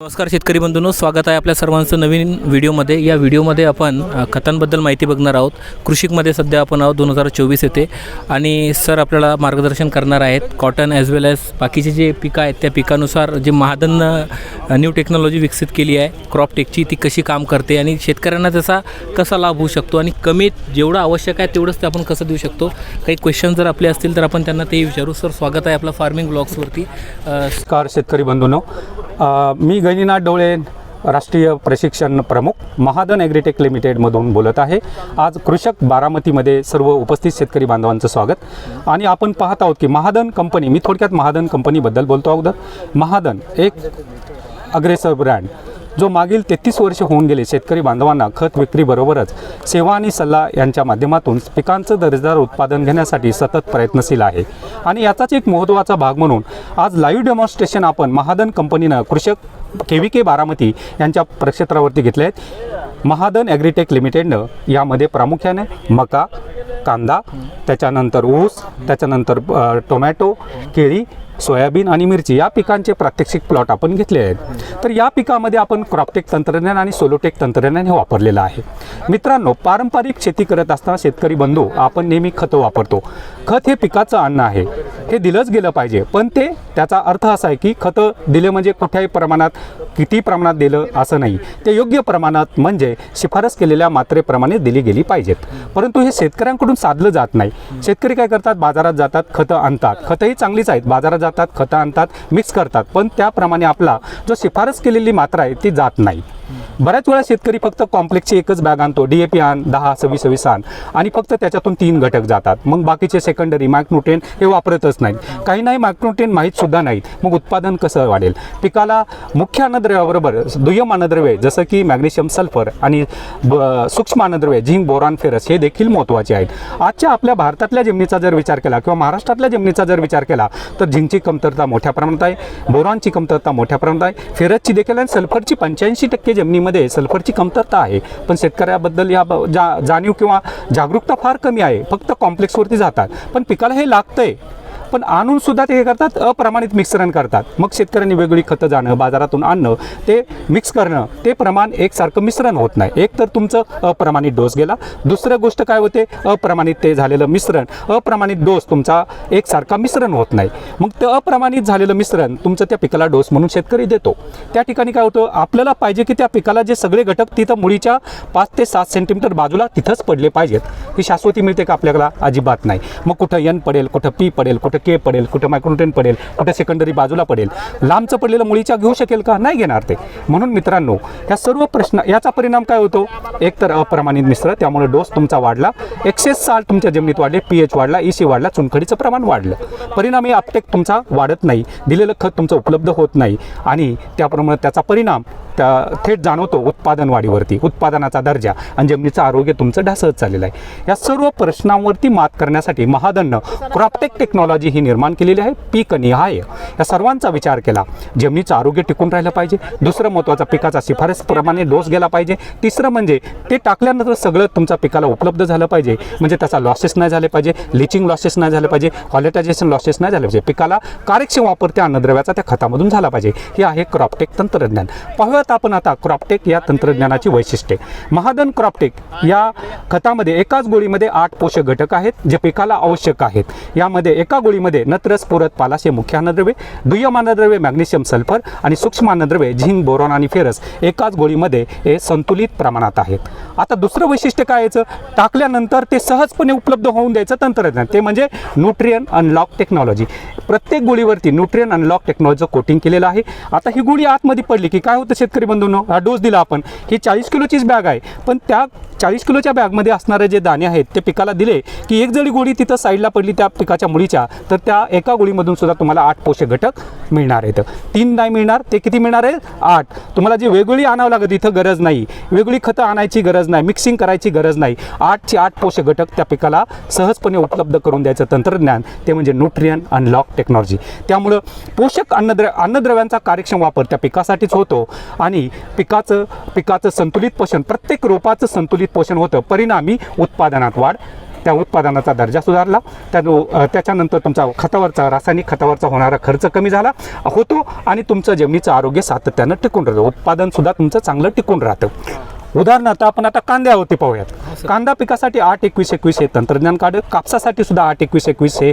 नमस्कार शेतकरी बंधूंनो स्वागत आहे आपल्या सर्वांचं नवीन व्हिडिओमध्ये. या व्हिडिओमध्ये आपण खतांबद्दल माहिती बघणार आहोत. कृषिकमध्ये सध्या आपण आहोत दोन हजार चोवीस येते. आणि सर आपल्याला मार्गदर्शन करणार आहेत कॉटन ॲज वेल ॲज बाकीचे जे पिकं आहेत त्या पिकानुसार जे महादन न्यू टेक्नॉलॉजी विकसित केली आहे क्रॉप टेकची ती कशी काम करते आणि शेतकऱ्यांना त्याचा कसा लाभ होऊ शकतो आणि कमीत जेवढं आवश्यक आहे तेवढंच ते आपण कसं देऊ शकतो? काही क्वेश्चन जर आपले असतील तर आपण त्यांना ते विचारू. सर स्वागत आहे आपला फार्मिंग ब्लॉग्सवरती कार शेतकरी बंधूंनो. मी गणिनाथ डोळे राष्ट्रीय प्रशिक्षण प्रमुख महादन ॲग्रीटेक लिमिटेडमधून बोलत आहे. आज कृषक बारामतीमध्ये सर्व उपस्थित शेतकरी बांधवांचं स्वागत. आणि आपण पाहत आहोत की महादन कंपनी मी थोडक्यात महादन कंपनीबद्दल बोलतो अगोदर. महादन एक अग्रेसर ब्रँड जो मागील तेहतीस वर्ष होऊन गेले शेतकरी बांधवांना खत विक्रीबरोबरच सेवा आणि सल्ला यांच्या माध्यमातून पिकांचं दर्जेदार उत्पादन घेण्यासाठी सतत प्रयत्नशील आहे. आणि याचाच एक महत्त्वाचा भाग म्हणून आज लाईव्ह डेमॉन्स्ट्रेशन आपण महादन कंपनीनं कृषक के व्ही के बारामती यांच्या प्रक्षेत्रावरती घेतले आहेत. महादन ॲग्रीटेक लिमिटेडनं यामध्ये प्रामुख्याने मका कांदा त्याच्यानंतर ऊस त्याच्यानंतर टोमॅटो केळी सोयाबीन आणि मिरची या पिकांचे प्रात्यक्षिक प्लॉट आपण घेतले आहेत. तर या पिकामध्ये आपण क्रॉपटेक तंत्रज्ञान आणि सोलोटेक तंत्रज्ञान हे वापरलेलं आहे. मित्रांनो पारंपरिक शेती करत असताना शेतकरी बंधू आपण नेहमी खतं वापरतो. खत हे पिकाचं अन्न आहे. हे दिलंच गेलं पाहिजे. पण ते त्याचा अर्थ असा आहे की खतं दिले म्हणजे कुठल्याही प्रमाणात किती प्रमाणात दिलं असं नाही. ते योग्य प्रमाणात म्हणजे शिफारस केलेल्या मात्रेप्रमाणे दिली गेली पाहिजेत. परंतु हे शेतकऱ्यांकडून साधलं जात नाही. शेतकरी काय करतात? बाजारात जातात खतं आणतात. खतंही चांगलीच आहेत. बाजारात जातात खतं आणतात मिक्स करतात. पण त्याप्रमाणे आपला जो शिफारस केलेली मात्रा आहे ती जात नाही. बऱ्याच वेळा शेतकरी फक्त कॉम्प्लेक्सची एकच बॅग आणतो. डी ए पी आण दहा सव्वीस सव्वीस आण. आणि फक्त त्याच्यातून तीन घटक जातात. मग बाकीचे सेकंडरी मायक्रोटेन हे वापरतच नाहीत. काही नाही मायक्रोटेन माहीत सुद्धा नाहीत. मग उत्पादन कसं वाढेल? पिकाला मुख्य अन्नद्रव्याबरोबर दुय्यम अन्नद्रव्ये जसं की मॅग्नेशियम सल्फर आणि ब- सूक्ष्म अन्नद्रव्ये झिंक बोरॉन फेरस हे देखील महत्त्वाचे आहेत. आजच्या आपल्या भारतातल्या जमिनीचा जर विचार केला किंवा महाराष्ट्रातल्या जमिनीचा जर विचार केला तर झिंकची कमतरता मोठ्या प्रमाणात आहे बोरॉनची कमतरता मोठ्या प्रमाणात आहे फेरसची देखील आणि सल्फरची पंच्याऐंशी टक्के जमिनीमध्ये सल्फरची कमतरता आहे. पण शेतकऱ्याबद्दल या जा जाणीव किंवा जागरूकता फार कमी आहे. फक्त कॉम्प्लेक्सवरती जातात. पण पिकाला हे लागतंय. पण आणून सुद्धा ते हे करतात अप्रमाणित मिश्रण करतात. मग शेतकऱ्यांनी वेगवेगळी खतं जाणं बाजारातून आणणं ते मिक्स करणं ते प्रमाण एकसारखं मिश्रण होत नाही. एक तर तुमचं अप्रमाणित डोस गेला. दुसरं गोष्ट काय होते? अप्रमाणित ते झालेलं मिश्रण अप्रमाणित डोस तुमचा एकसारखा मिश्रण होत नाही. मग ते अप्रमाणित झालेलं मिश्रण तुमचं त्या पिकाला डोस म्हणून शेतकरी देतो. त्या ठिकाणी काय होतं? आपल्याला पाहिजे की त्या पिकाला जे सगळे घटक तिथं मुळीच्या पाच ते सात सेंटीमीटर बाजूला तिथंच पडले पाहिजेत. ही शाश्वती मिळते का आपल्याला? अजिबात नाही. मग कुठं एन पडेल कुठं पी पडेल कुठं के पडेल कुठं मायक्रोटेन पडेल कुठं सेकंडरी बाजूला पडेल लांबचं पडलेलं मुळीच्या घेऊ शकेल का? नाही घेणार ते. म्हणून मित्रांनो या सर्व प्रश्न याचा परिणाम काय होतो? एक तर अप्रमाणित मिश्र त्यामुळे डोस तुमचा वाढला. एक्सेस साल तुमच्या जमिनीत वाढले पी एच वाढला ई सी वाढला चुनखडीचं प्रमाण वाढलं. परिणामी आपटेक तुमचा वाढत नाही. दिलेलं खत तुमचं उपलब्ध होत नाही. आणि त्याप्रमाणे त्याचा परिणाम त्या थेट जाणवतो उत्पादन वाढीवरती उत्पादनाचा दर्जा आणि जमिनीचं आरोग्य तुमचं ढासळत चाललेलं आहे. या सर्व प्रश्नांवरती मात करण्यासाठी महादननं क्रॉपटेक टेक्नॉलॉजी ही निर्माण केलेली आहे पीक निहाय. या सर्वांचा विचार केला जमिनीचं आरोग्य टिकून राहिलं पाहिजे. दुसरं महत्त्वाचा पिकाचा शिफारसप्रमाणे डोस गेला पाहिजे. तिसरं म्हणजे ते टाकल्यानंतर सगळं तुमच्या पिकाला उपलब्ध झालं पाहिजे. म्हणजे त्याचा लॉसेस नाही झाले पाहिजे लिचिंग लॉसेस नाही झाले पाहिजे हॉलिटायझेशन लॉसेस नाही झाले पाहिजे. पिकाला कार्यक्षम वापर त्या अन्नद्रव्याचा त्या खतामधून झाला पाहिजे. हे आहे क्रॉपटेक तंत्रज्ञान. पाहूयात आपण आता क्रॉपटेक या तंत्रज्ञानाची वैशिष्ट्ये. महादन क्रॉपटेक या खतामध्ये एकाच गोळीमध्ये आठ पोषक घटक आहेत जे पिकाला आवश्यक आहेत. यामध्ये एका गोळीमध्ये नत्र स्फुरत पालाश हे मुख्य अन्नद्रव्ये दुय्यम अन्नद्रव्ये मॅग्नेशियम सल्फर आणि सूक्ष्म अन्नद्रव्ये झिंक बोरॉन आणि फेरस एकाच गोळीमध्ये हे संतुलित प्रमाणात आहेत. आता दुसरं वैशिष्ट्य काय यायचं टाकल्यानंतर ते सहजपणे उपलब्ध होऊन द्यायचं तंत्रज्ञान. ते म्हणजे न्यूट्रियन अनलॉक टेक्नॉलॉजी प्रत्येक गोळीवरती न्यूट्रियन अनलॉक टेक्नॉलॉजीचं कोटिंग केलेलं आहे. आता ही गोळी आतमध्ये पडली की काय होतं शेतकरी बंधूंनो हा डोस दिला आपण. ही चाळीस किलोचीच बॅग आहे. पण त्या चाळीस किलोच्या बॅगमध्ये असणारे जे दाणे आहेत ते पिकाला दिले की एक जरी गोळी तिथं साईडला पडली त्या पिकाच्या मुळीच्या तर त्या एका गोळीमधून सुद्धा तुम्हाला आठ पोषक घटक मिळणार आहेत. तीन नाही मिळणार ते किती मिळणार आहे आठ. तुम्हाला जी वेगळी आणावं लागत इथं गरज नाही. वेगळी खतं आणायची गरज नाही मिक्सिंग करायची गरज नाही. आठचे आठ पोषक घटक त्या पिकाला सहजपणे उपलब्ध करून द्यायचं तंत्रज्ञान ते म्हणजे न्यूट्रियन अनलॉक टेक्नॉलॉजी त्यामुळं पोषक अन्नद्र अन्नद्रव्यांचा कार्यक्षम वापर त्या पिकासाठीच होतो. आणि पिकाचं पिकाचं संतुलित पोषण प्रत्येक रोपाचं संतुलित पोषण होतं. परिणामी उत्पादनात वाढ. त्या उत्पादनाचा दर्जा सुधारला. त्या त्याच्यानंतर तुमचा खतावरचा रासायनिक खतावरचा होणारा खर्च कमी झाला होतो आणि तुमचं जमिनीचं आरोग्य सातत्यानं टिकून राहतं. उत्पादनसुद्धा तुमचं चांगलं टिकून राहतं. उदाहरणार्थ आपण आता कांद्यावरती पाहूयात. कांदा पिकासाठी आठ एकवीस एकवीस हे तंत्रज्ञान काढ कापसासाठी सुद्धा आठ एकवीस एकवीस हे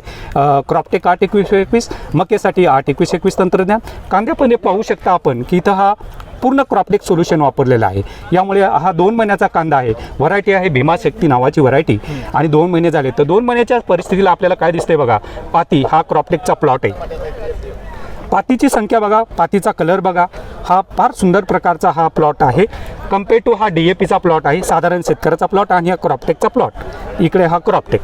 क्रॉपटेक आठ एकवीस एकवीस मकेसाठी आठ एकवीस एकवीस तंत्रज्ञान. कांद्यामध्ये पाहू शकता आपण की इथं हा पूर्ण क्रॉपटेक सोल्युशन वापरलेलं आहे. यामुळे हा दोन महिन्याचा कांदा आहे. व्हरायटी आहे भीमाशक्ती नावाची व्हरायटी आणि दोन महिने झाले. तर दोन महिन्याच्या परिस्थितीला आपल्याला काय दिसतंय बघा? पाती हा क्रॉपटेकचा प्लॉट आहे. पातीची संख्या बघा पातीचा कलर बघा. हा फार सुंदर प्रकारचा हा प्लॉट आहे. कंपेअर टू हा डी ए पीचा प्लॉट आहे साधारण शेतकऱ्याचा प्लॉट आणि हा क्रॉपटेकचा प्लॉट इकडे हा क्रॉपटेक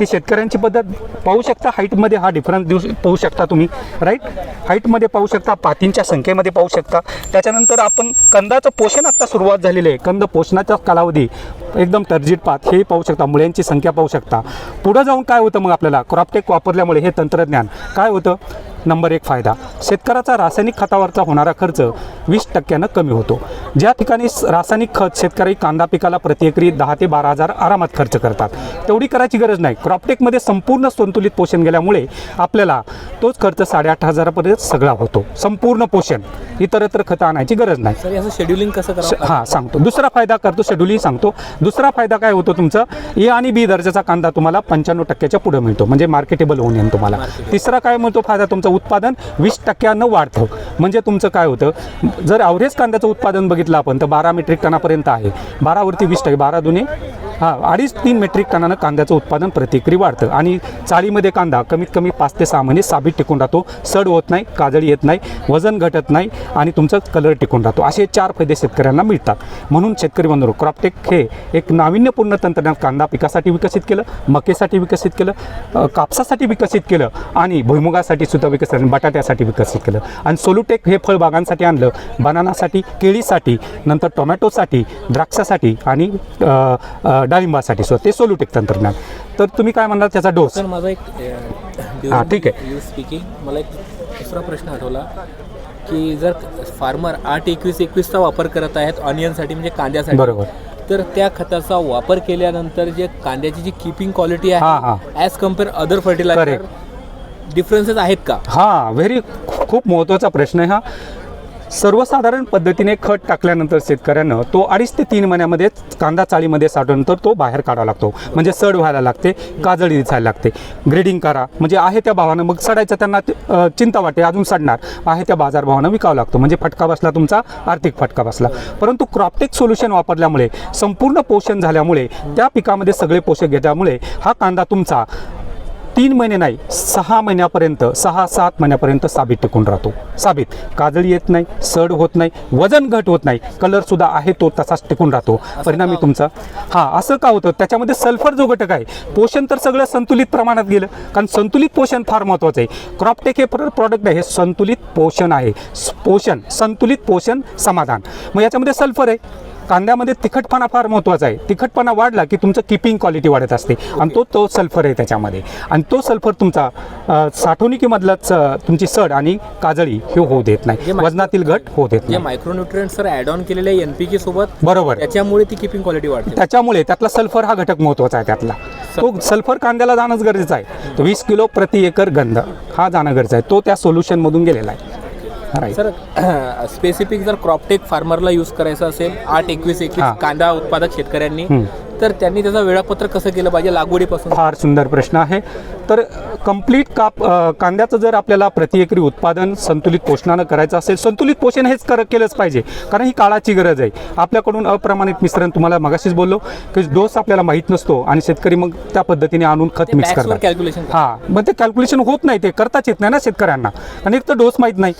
ती शेतकऱ्यांची पद्धत पाहू शकता हाईटमध्ये हा डिफरन्स देऊ पाहू शकता तुम्ही राईट हाईटमध्ये पाहू शकता पातींच्या संख्येमध्ये पाहू शकता. त्याच्यानंतर आपण कंदाचं पोषण आत्ता सुरुवात झालेली आहे. कंद पोषणाचा कालावधी एकदम तरजीट पात हे पाहू शकता मुळ्यांची संख्या पाहू शकता. पुढं जाऊन काय होतं मग आपल्याला? क्रॉपटेक वापरल्यामुळे हे तंत्रज्ञान काय होतं? नंबर एक फायदा शेतकऱ्याचा रासायनिक खतावरचा होणारा खर्च वीस टक्क्यानं कमी होतो. ज्या ठिकाणी रासायनिक खत शेतकरी कांदा पिकाला प्रत्येकरी दहा ते बारा हजार आरामात खर्च करतात. तेवढी करायची गरज नाही. क्रॉपटेकमध्ये संपूर्ण संतुलित पोषण गेल्यामुळे आपल्याला तोच खर्च साडेआठ हजारापर्यंत सगळा होतो. संपूर्ण पोषण. इतरत्र खतं आणायची गरज नाही. सर याचं शेड्युलिंग कसं हां सांगतो. दुसरा फायदा करतो शेड्युलिंग सांगतो. दुसरा फायदा काय होतो तुमचं? ए आणि बी दर्जाचा कांदा तुम्हाला पंच्याण्णव टक्क्याच्या पुढे मिळतो. म्हणजे मार्केटेबल होऊन येईल तुम्हाला. तिसरा काय म्हणतो फायदा तुमचं? उत्पादन वीस टक्क्यानं वाढतं. म्हणजे तुमचं काय होतं? जर ॲव्हरेज कांद्याचं उत्पादन बघितलं आपण तर बारा मेट्रिक टनापर्यंत आहे. बारावरती वीस टक्के बारा दुने हां अडीच तीन मेट्रिक टनानं कांद्याचं उत्पादन प्रतिक्री वाढतं. आणि चाळीमध्ये कांदा कमीत कमी पाच ते सहा महिने साबीत टिकून राहतो. सड होत नाही काजळी येत नाही वजन घटत नाही आणि तुमचं कलर टिकून राहतो. असे चार फायदे शेतकऱ्यांना मिळतात. म्हणून शेतकरी बंधू क्रॉपटेक हे एक नाविन्यपूर्ण तंत्रज्ञान कांदा पिकासाठी विकसित केलं मकेसाठी विकसित केलं कापसासाठी विकसित केलं आणि भुईमुगासाठी सुद्धा विकसित केलं बटाट्यासाठी विकसित केलं. आणि सोलुटेक हे फळबागांसाठी आणलं बनानासाठी केळीसाठी नंतर टोमॅटोसाठी द्राक्षासाठी आणि डाळिंबासाठी सुद्धा ते सोलुटेक तंत्रज्ञान तर तुम्ही काय म्हणणार त्याचा डोस सर माझा एक हा, ठीक आहे. यू स्पीकिंग मला एक दुसरा प्रश्न आठवला की जर फार्मर आठ एकवीस एकवीसचा वापर करत आहेत ऑनियनसाठी म्हणजे कांद्यासाठी बरोबर. तर त्या खताचा वापर केल्यानंतर जे कांद्याची जी किपिंग क्वालिटी हा, आहे हा. As compare other fertiliser Correct. Differences आहेत का हां व्हेरी खूप महत्त्वाचा प्रश्न आहे हा सर्वसाधारण पद्धतीने खत टाकल्यानंतर शेतकऱ्यानं तो अडीच ते तीन महिन्यामध्ये कांदा चाळीमध्ये साठवल्यानंतर तो बाहेर काढावा लागतो. म्हणजे सड व्हायला लागते काजळी दिसायला लागते. ग्रेडिंग करा. म्हणजे आहे त्या भावानं मग सडायचं त्यांना चिंता वाटते अजून सडणार. आहे त्या बाजारभावानं विकावं लागतो. म्हणजे फटका बसला तुमचा आर्थिक फटका बसला. परंतु क्रॉपटेक सोल्युशन वापरल्यामुळे संपूर्ण पोषण झाल्यामुळे त्या पिकामध्ये सगळे पोषक घेतल्यामुळे हा कांदा तुमचा तीन महिने नाही सहा महिन्यापर्यंत सहा सात महिन्यापर्यंत साबीत टिकून राहतो. साबीत. काजळी येत नाही सड होत नाही वजन घट होत नाही कलरसुद्धा आहे तो तसाच टिकून राहतो. परिणामी तुमचा. हां असं का होतं? त्याच्यामध्ये सल्फर जो घटक आहे पोषण तर सगळं संतुलित प्रमाणात गेलं कारण संतुलित पोषण फार महत्त्वाचं आहे. क्रॉपटेक हे प्रॉडक्ट आहे हे संतुलित पोषण आहे. पोषण संतुलित पोषण समाधान. मग याच्यामध्ये सल्फर आहे. कांद्यामध्ये तिखटपणा फार महत्त्वाचा आहे. तिखटपणा वाढला की तुमचं किपिंग क्वालिटी वाढत असते. आणि तो तो सल्फर आहे त्याच्यामध्ये. आणि तो सल्फर तुमचा साठवणुकीमधलाच तुमची सड आणि काजळी हे होऊ देत नाही. वजनातील घट होऊ देत नाही. मायक्रोन्युट्रिएंट सर ॲड ऑन केलेले एन पी के सोबत बरोबर. त्याच्यामुळे ती किपिंग क्वालिटी वाढते. त्याच्यामुळे त्यातला सल्फर हा घटक महत्त्वाचा आहे त्यातला. तो सल्फर कांद्याला जाणंच गरजेचं आहे. वीस किलो प्रति एकर गंध हा जाणं गरजेचं आहे. तो त्या सोल्युशनमधून गेलेला आहे. सर स्पेसिफिक जर क्रॉपटेक फार्मरला यूज करायचं असेल आठ एकवीस एकवीस. कांदा उत्पादक शेतकऱ्यांनी. तर त्यांनी त्याचं वेळापत्र कसं केलं पाहिजे लागवडीपासून? फार सुंदर प्रश्न आहे. तर कंप्लीट काप कांद्याचं जर आपल्याला प्रति एकरी उत्पादन संतुलित पोषणानं करायचं असेल संतुलित पोषण हेच कर केलंच पाहिजे. कारण ही काळाची गरज आहे. आपल्याकडून अप्रमाणित मिश्रण तुम्हाला मगाशीच बोललो की डोस आपल्याला माहीत नसतो आणि शेतकरी मग त्या पद्धतीने आणून खत मिक्स करतात. कॅल्क्युलेशन हां. मग ते कॅल्क्युलेशन होत नाही ते करताच येत नाही ना शेतकऱ्यांना. आणि एक तर डोस माहीत नाही.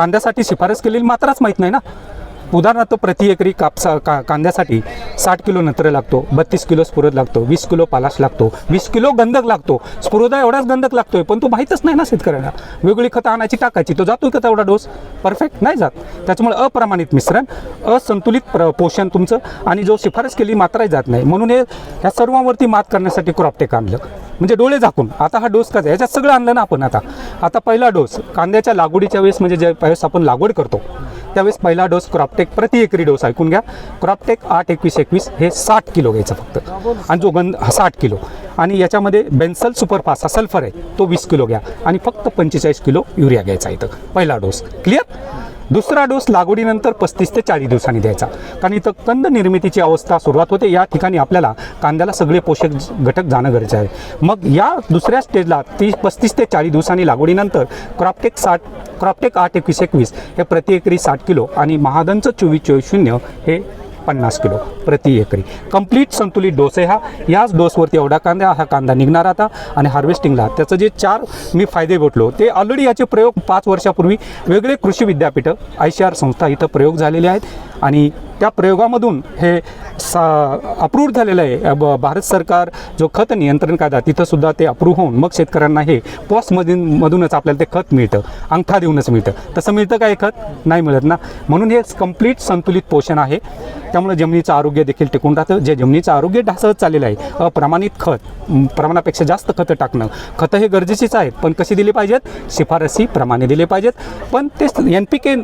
कांद्यासाठी शिफारस केलेली मात्राच माहीत नाही ना. उदाहरणार्थ प्रति एकरी कापसा का कांद्यासाठी साठ किलो नत्र लागतो बत्तीस किलो स्फुरद लागतो वीस किलो पालाश लागतो वीस किलो गंधक लागतो. स्फुरदा एवढाच गंधक लागतोय पण तो माहीतच नाही ना शेतकऱ्यांना वेगळी खतं आणायची टाकायची तो जातोय का तेवढा डोस? परफेक्ट नाही जात. त्याच्यामुळे अप्रमाणित मिश्रण असंतुलित प्र पोषण तुमचं आणि जो शिफारस केली मात्राही जात नाही. म्हणून हे ह्या सर्वांवरती मात करण्यासाठी क्रॉपटेक आणलं. म्हणजे डोळे झाकून. आता हा डोस कसा याच्यात सगळं आणलं ना आपण आता. आता पहिला डोस कांद्याच्या लागवडीच्या वेळेस म्हणजे ज्या वेळेस आपण लागवड करतो त्यावेळेस पहिला डोस क्रॉपटेक प्रति एकरी डोस ऐकून घ्या. क्रॉपटेक आठ एकवीस एकवीस हे साठ किलो घ्यायचं फक्त. आणि जो गंध हा साठ किलो. आणि याच्यामध्ये बेन्सल सुपरफास्ट हा सल्फर आहे तो वीस किलो घ्या. आणि फक्त पंचेचाळीस किलो युरिया घ्यायचा इथं. पहिला डोस. क्लिअर दुसरा डोस लागवडीनंतर पस्तीस ते चाळीस दिवसांनी द्यायचा. कारण इथं कंद निर्मितीची अवस्था सुरुवात होते. या ठिकाणी आपल्याला कांद्याला सगळे पोषक घटक जाणं गरजेचं आहे. मग या दुसऱ्या स्टेजला ती पस्तीस ते चाळीस दिवसांनी लागवडीनंतर क्रॉपटेक साठ क्रॉपटेक आठ एकवीस एकवीस हे प्रति एकरी साठ किलो आणि महादनचं चोवीस चोवीस शून्य हे पन्नास किलो प्रति एकरी. कंप्लीट संतुलित डोस आहे हा. याच डोसवरती एवढा कांदा हा कांदा निघणार आता आणि हार्वेस्टिंगला त्याचं जे चार मी फायदे भेटलो ते ऑलरेडी याचे प्रयोग पाच वर्षापूर्वी वेगळे कृषी विद्यापीठं आय सी आर संस्था इथं प्रयोग झालेले आहेत. आणि त्या प्रयोगामधून हे सा अप्रूव्ह झालेलं आहे. ब- भारत सरकार जो खत नियंत्रण कायदा तिथंसुद्धा ते अप्रूव्ह होऊन मग शेतकऱ्यांना हे पॉसमधून मधूनच आपल्याला ते खत मिळतं. अंगठा देऊनच मिळतं. तसं मिळतं काय खत? नाही मिळत ना. म्हणून हे कंप्लीट संतुलित पोषण आहे. त्यामुळे जमिनीचं आरोग्य देखील टिकून राहतं. जे जमिनीचं आरोग्य ढासळत चाललेलं आहे अप्रमाणित खत प्रमाणापेक्षा जास्त खतं टाकणं खतं हे गरजेचीच आहेत. पण कशी दिली पाहिजेत? शिफारसी प्रमाणे दिले पाहिजेत. पण ते एन पी के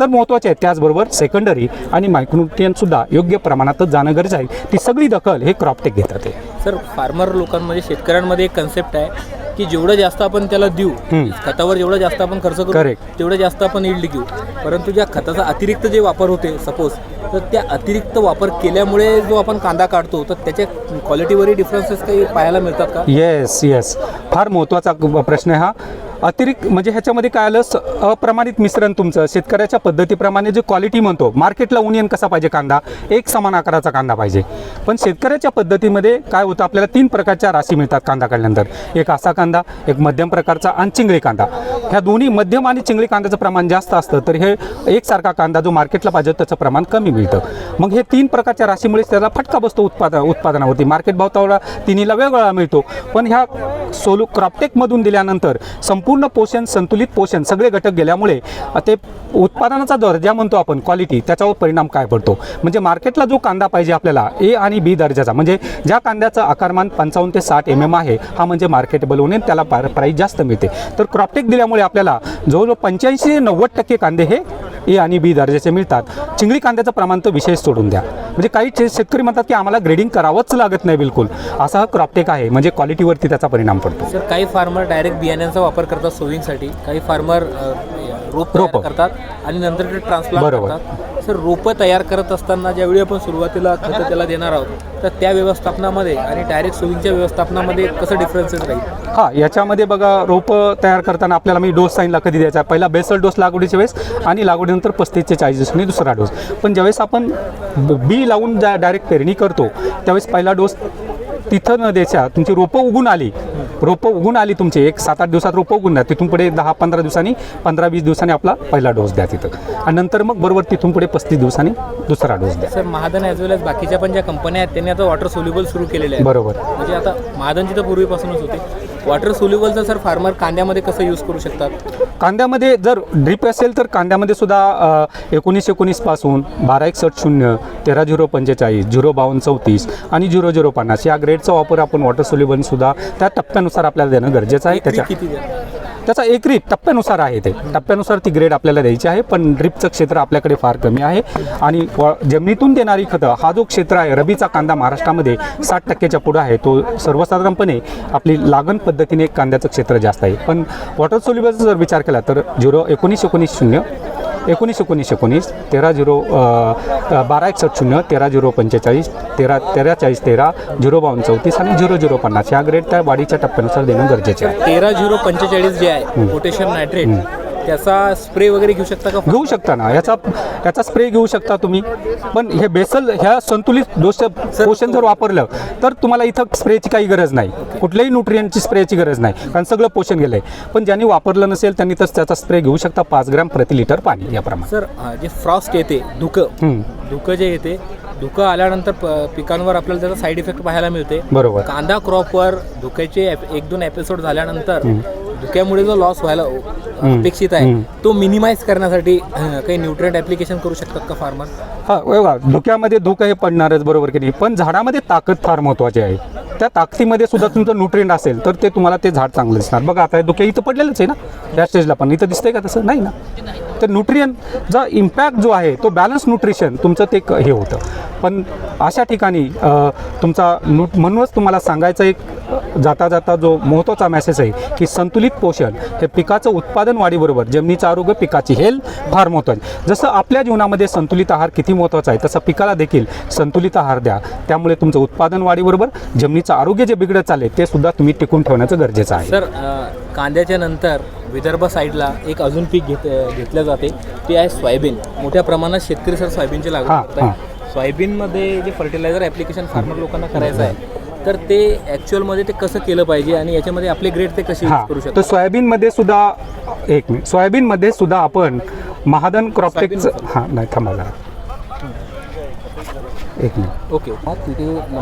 तर महत्त्वाचे आहेत. त्याचबरोबर सेकंडरी आणि मायक्रोन्युट्रियनसुद्धा योग्य प्रमाणातच जाणं गरज आहे. ती सगळी दखल हे क्रॉपटेक घेतात सर फार्मर लोकांमध्ये शेतकऱ्यांमध्ये एक कन्सेप्ट आहे की जेवढं जास्त आपण त्याला देऊ. खतावर जेवढं जास्त आपण खर्च करू. तेवढं जास्त आपण इल्ड घेऊ. परंतु ज्या खताचा अतिरिक्त जे वापर होते सपोज तर त्या अतिरिक्त वापर केल्यामुळे जो आपण कांदा काढतो तर त्याच्या क्वालिटीवरही डिफरन्सेस काही पाहायला मिळतात का? येस येस फार महत्त्वाचा प्रश्न आहे हा. अतिरिक्त म्हणजे ह्याच्यामध्ये काय आलं? स- अप्रमाणित मिश्रण तुमचं. शेतकऱ्याच्या पद्धतीप्रमाणे जे क्वालिटी म्हणतो मार्केटला उनियन कसा पाहिजे कांदा? एक समान आकाराचा कांदा पाहिजे. पण शेतकऱ्याच्या पद्धतीमध्ये काय होतं? आपल्याला तीन प्रकारच्या राशी मिळतात कांदा काढल्यानंतर. एक असा कांदा एक मध्यम प्रकारचा आणि चिंगळी कांदा. ह्या दोन्ही मध्यम आणि चिंगळी कांद्याचं प्रमाण जास्त असतं तर हे एकसारखा कांदा जो मार्केटला पाहिजे त्याचं प्रमाण कमी मिळतं. मग हे तीन प्रकारच्या राशीमुळे त्याला फटका बसतो उत्पादन उत्पादनावरती. मार्केट भाव तेवढा तिन्हीला वेगवेगळा मिळतो. पण ह्या सोलू क्रॉपटेकमधून दिल्यानंतर संप संपूर्ण पोषण संतुलित पोषण सगळे घटक गेल्यामुळे ते उत्पादनाचा दर्जा म्हणतो आपण क्वालिटी त्याच्यावर परिणाम काय पडतो? म्हणजे मार्केटला जो कांदा पाहिजे आपल्याला ए आणि बी दर्जाचा म्हणजे ज्या कांद्याचं आकारमान पंचावन्न ते साठ एम एम आहे हा म्हणजे मार्केटेबल होणे त्याला प्राईस जास्त मिळते. तर क्रॉपटेक दिल्यामुळे आपल्याला जवळजवळ पंच्याऐंशी ते नव्वद टक्के कांदे हे ए आणि बी दर्जाचे मिळतात. चिंगळी कांद्याचं प्रमाण तर विशेष सोडून द्या. म्हणजे काही शेतकरी म्हणतात की आम्हाला ग्रेडिंग करावंच लागत नाही बिलकुल. असा हा क्रॉपटेक आहे. म्हणजे क्वालिटीवरती त्याचा परिणाम पडतो. सर काही फार्मर डायरेक्ट बियाण्यांचा वापर करतात सोविंगसाठी काही फार्मर रोप रोपं. करतात आणि नंतर ते ट्रान्सप्लांट बरोबर. करतात. सर रोपं तयार करत असताना ज्यावेळी आपण सुरुवातीला खतं त्याला देणार आहोत तर त्या व्यवस्थापनामध्ये आणि डायरेक्ट सोविंगच्या व्यवस्थापनामध्ये कसं डिफरन्सेस राहील? हा याच्यामध्ये बघा रोपं तयार करताना आपल्याला मी डोस सांगितला कधी द्यायचा? पहिला बेसल डोस लागवडीच्या वेळेस आणि लागवडीनंतर पस्तीस ते चाळीस दिवसांनी दुसरा डोस पण ज्यावेळेस आपण ब- लावून ज्या डायरेक्ट पेरणी करतो त्यावेळेस पहिला डोस तिथं न द्यायच्या तुमची रोपं उगून आली. रोपं उगून आली तुमची. एक सात आठ दिवसात रोपं उगून द्या तिथून पुढे दहा पंधरा दिवसांनी पंधरा वीस दिवसांनी आपला पहिला डोस द्या तिथं. आणि नंतर मग बरोबर तिथून पुढे पस्तीस दिवसांनी दुसरा डोस द्या. Sir Mahadhan as well as बाकीच्या पण ज्या कंपन्या आहेत त्यांनी आता वॉटर सोल्युबल सुरू केलेले आहेत. बरोबर. म्हणजे आता महादनची तर पूर्वीपासूनच होते. वॉटर सोल्युबलचं सर फार्मर कांद्यामध्ये कसं यूज करू शकतात? कांद्यामध्ये जर ड्रीप असेल तर कांद्यामध्ये सुद्धा एकोणीस एकोणीसपासून बारा एकसष्ट शून्य तेरा झिरो पंचेचाळीस झिरो बावन्न चौतीस आणि झिरो झिरो पन्नास या ग्रेडचा वापर आपण वॉटर सोल्युबल सुद्धा त्या टप्प्यानुसार आपल्याला देणं गरजेचं आहे. त्याच्या त्याचा एक रीप टप्प्यानुसार आहे ते. टप्प्यानुसार ती ग्रेड आपल्याला द्यायची आहे पण ड्रीपचं क्षेत्र आपल्याकडे फार कमी आहे. आणि जमिनीतून देणारी खतं हा जो क्षेत्र आहे रबीचा कांदा महाराष्ट्रामध्ये साठ टक्क्याच्या पुढं आहे. तो सर्वसाधारणपणे आपली लागण पद्धतीने कांद्याचं क्षेत्र जास्त आहे. पण वॉटर सोल्युबलचा जर विचार केला तर झिरो एकोणीस एकोणीस शून्य एकोणीस एकोणीस एकोणीस तेरा झिरो बारा एकसष्ट शून्य तेरा झिरो पंचेचाळीस तेरा तेरा चाळीस तेरा झिरो बावन्न चौतीस आणि झिरो झिरो पन्नास. या ग्रेड त्या वाढीच्या टप्प्यानुसार देणं गरजेचे आहे. तेरा झिरो पंचेचाळीस जे आहे पोटॅशियम नायट्रेट त्याचा स्प्रे वगैरे घेऊ शकता का? घेऊ शकता ना. याचा याचा स्प्रे घेऊ शकता तुम्ही. पण हे बेसल ह्या संतुलित दोष पोषण जर वापरलं तर तुम्हाला इथं स्प्रेची काही गरज नाही. कुठल्याही न्यूट्रियनची स्प्रेची गरज नाही. कारण सगळं पोषण गेलं आहे पण ज्यांनी वापरलं नसेल त्यांनी तर त्याचा स्प्रे घेऊ शकता पाच ग्रॅम प्रति लिटर पाणी याप्रमाणे. सर जे फ्रॉस्ट येते धुकं. धुकं जे येते धुकं आल्यानंतर पिकांवर आपल्याला त्याचा साईड इफेक्ट पाहायला मिळते. बरोबर. कांदा क्रॉपवर धुक्याचे एक दोन एपिसोड झाल्यानंतर धुक्यामुळे जो लॉस व्हायला अपेक्षित आहे. तो मिनिमाइज करण्यासाठी काही न्यूट्रिएंट ऍप्लिकेशन करू शकतात का फार्मर हा बघा धुक्यामध्ये धुकं हे पडणारच बरोबर की नाही? पण झाडामध्ये ताकद फार महत्त्वाची आहे. त्या ताकदीमध्ये सुद्धा तुमचं न्यूट्रिएंट असेल तर ते तुम्हाला ते झाड चांगलं दिसणार. बघा आता धुके इथं पडलेलंच आहे ना त्या स्टेजला पण. इथं दिसतंय का तसं? नाही ना. तर न्यूट्रियनचा इम्पॅक्ट जो आहे तो बॅलन्स न्यूट्रिशन तुमचं ते हे होतं. पण अशा ठिकाणी तुमचा नु म्हणूनच तुम्हाला सांगायचं एक जाता जाता जो महत्त्वाचा मेसेज आहे की संतुलित पोषण हे पिकाचं उत्पादन वाढीबरोबर जमिनीचं आरोग्य पिकाची हेल्थ फार महत्त्वाची जसं आपल्या जीवनामध्ये संतुलित आहार किती महत्त्वाचा आहे तसं पिकाला देखील संतुलित आहार द्या. त्यामुळे तुमचं उत्पादन वाढीबरोबर जमिनीचं आरोग्य जे बिघडत चालले ते सुद्धा तुम्ही टिकून ठेवण्याचं गरजेचं आहे. सर कांद्याच्या नंतर विदर्भ साईडला एक अजून पीक घेत घेतलं जाते. ते आहे सोयाबीन. मोठ्या प्रमाणात शेतकरी सर सोयाबीनची लागवड हां, करत आहे सोयाबीनमध्ये जे फर्टिलायझर ॲप्लिकेशन फार्मर लोकांना करायचं आहे तर ते ॲक्च्युअलमध्ये ते कसं केलं पाहिजे आणि याच्यामध्ये आपले ग्रेड ते कसे हां. यूज करू तर शकतो सोयाबीनमध्ये सुद्धा एक मिनिट. सोयाबीनमध्ये सुद्धा आपण महादन क्रॉपटेकचं हां नाही थांबा जरा. एक मिनिट. ओके तिथे नंबर